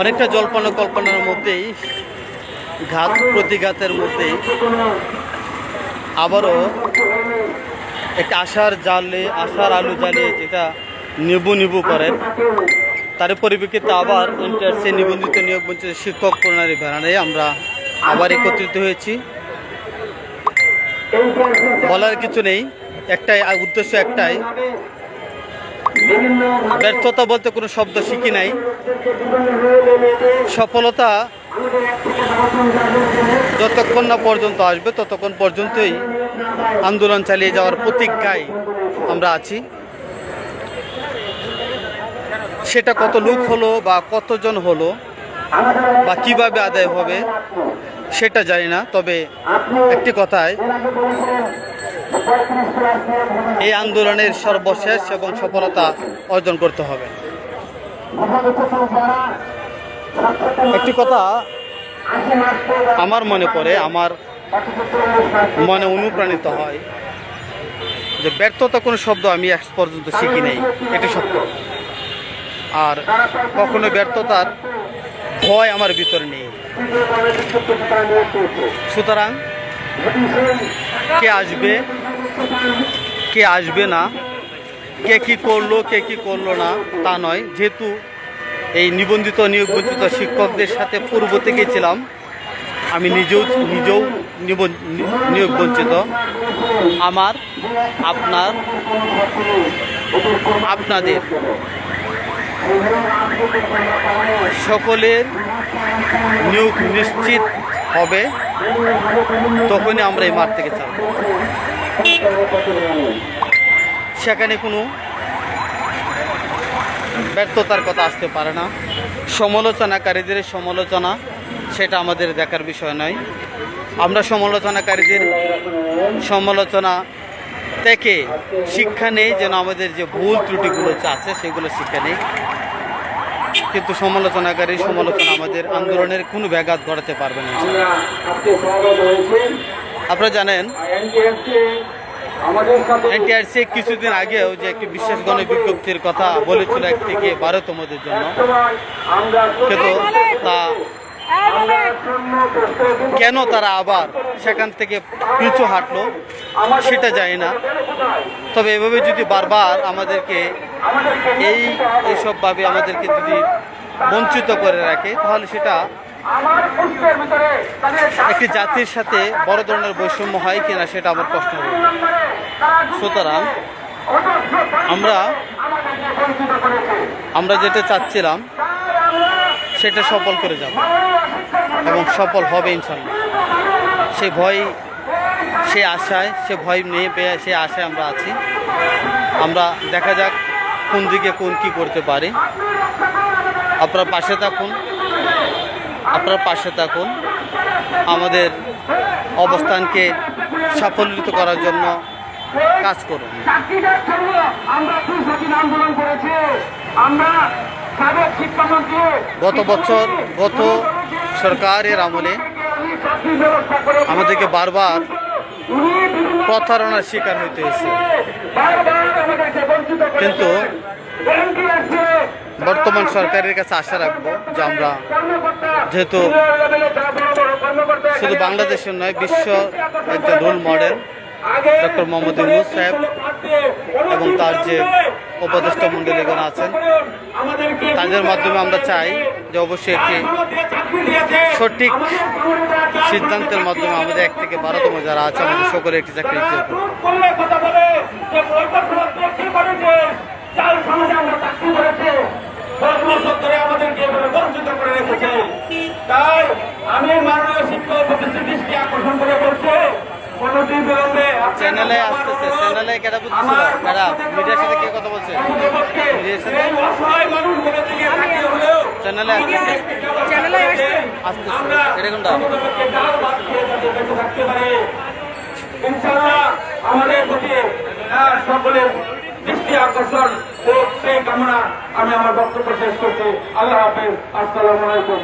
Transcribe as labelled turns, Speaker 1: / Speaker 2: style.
Speaker 1: অনেকটা জল্পনা কল্পনার মধ্যেই, ঘাত প্রতিঘাতের মধ্যেই আবারও একটা আশার জালে, আশার আলু জ্বালিয়ে যেটা নিবু নিবু করেন তার পরিপ্রেক্ষিতে আবার ইন্টারসে নিবন্ধিত নিয়োগ বঞ্চিত শিক্ষক প্রণালী বেড়ানায় আমরা আবার একত্রিত হয়েছি। বলার কিছু নেই, একটাই উদ্দেশ্য একটাই ব্যর্থতা বলতে কোনো শব্দ শিখি নাই। সফলতা যতক্ষণ না পর্যন্ত আসবে, ততক্ষণ পর্যন্তই আন্দোলন চালিয়ে যাওয়ার প্রতিজ্ঞায় আমরা আছি। সেটা কত লোক হলো বা কতজন হলো বা কীভাবে আদায় হবে, সেটা জানি না। তবে একটি কথায় এই আন্দোলনের সর্বশেষ এবং সফলতা অর্জন করতে হবে। একটি কথা আমার মনে পড়ে, আমার মনে অনুপ্রাণিত হয় যে ব্যর্থতা কোনো শব্দ আমি আজ পর্যন্ত শিখি নাই, এটি সত্য। আর কখনো ব্যর্থতার ভয় আমার ভিতরে নেই। সুতরাং কে আসবে? কে আসবে না? কে কি করল, কে কি করল না, তা নয়। যেহেতু এই নিবন্ধিত নিয়োগ শিক্ষকদের সাথে পূর্ব থেকে ছিলাম, আমি নিজেও নিজেও নিয়োগ বঞ্চিত আমার, আপনার, আপনাদের সকলের নিয়োগ নিশ্চিত হবে। তখনই আমরা এই মাঠ থেকে চাপ সেখানে কোনো ব্যর্থতার কথা আসতে পারে না। সমালোচনাকারীদের সমালোচনা, সেটা আমাদের দেখার বিষয় নয়। আমরা সমালোচনাকারীদের সমালোচনা থেকে শিক্ষা নেই যেন আমাদের যে ভুল ত্রুটিগুলো আছে সেগুলো শিক্ষা নেই। কিন্তু সমালোচনাকারী সমালোচনা আমাদের আন্দোলনের কোনো ব্যাঘাত ঘটাতে পারবে না আপনারা জানেন এনটিআরসি কিছুদিন আগেও যে একটি বিশেষ গণ বিজ্ঞপ্তির কথা বলেছিল এক থেকে বারোতমদের জন্য। কিন্তু তা কেন তারা আবার সেখান থেকে পিছু হাঁটলো সেটা যায় না। তবে এভাবে যদি বারবার আমাদেরকে এই এইসবভাবে আমাদেরকে যদি বঞ্চিত করে রাখে, তাহলে সেটা একটি জাতির সাথে বড় ধরনের বৈষম্য হয় কিনা সেটা আমার প্রশ্ন সুতরাং আমরা আমরা যেটা চাচ্ছিলাম, সেটা সফল করে যাব। এবং সফল হবে ইনশাল্লাহ সে ভয় সে আশায় সে ভয় নিয়ে পেয়ে সে আশায় আমরা আছি। আমরা দেখা যাক কোন দিকে কোন কি করতে পারে। আপনার পাশে থাকুন। আপনার পাশে থাকুন। আমাদের অবস্থানকে সাফল্যিত করার জন্য কাজ করুন। গত বছর গত সরকারের আমলে আমাদেরকে বারবার প্রতারণার শিকার হইতে হয়েছে। কিন্তু বর্তমান সরকারের কাছে আশা রাখব যে আমরা যেহেতু শুধু বাংলাদেশের নয়, বিশ্ব একজন role model doctor Mohammad Yunus সাহেব এবং তার যে উপদেষ্টা মণ্ডলীগণ আছেন, তাদের মাধ্যমে আমরা চাই যে অবশ্যই একটি সঠিক সিদ্ধান্তের মাধ্যমে আমাদের এক থেকে বারোতম যারা আছে আমাদের সকলে একটি চাকরি
Speaker 2: তাই আমি মাননীয় শিক্ষক আকর্ষণ করে বলছি
Speaker 1: চ্যানেলে আসতেছে চ্যানেলে কেটা ম্যাডাম মিডিয়ার সাথে কে কথা বলছে? মিডিয়ার সাথে? চ্যানেলে আসতেছে।
Speaker 3: চ্যানেলে
Speaker 1: আসতেছে। এটা কোনটা
Speaker 2: আমাদের প্রতি সকলের দৃষ্টি আকর্ষণ হোক সেই কামনা আমি আমার বক্তব্য শেষ করছি। আল্লাহ হাফেজ। আসসালামু আলাইকুম।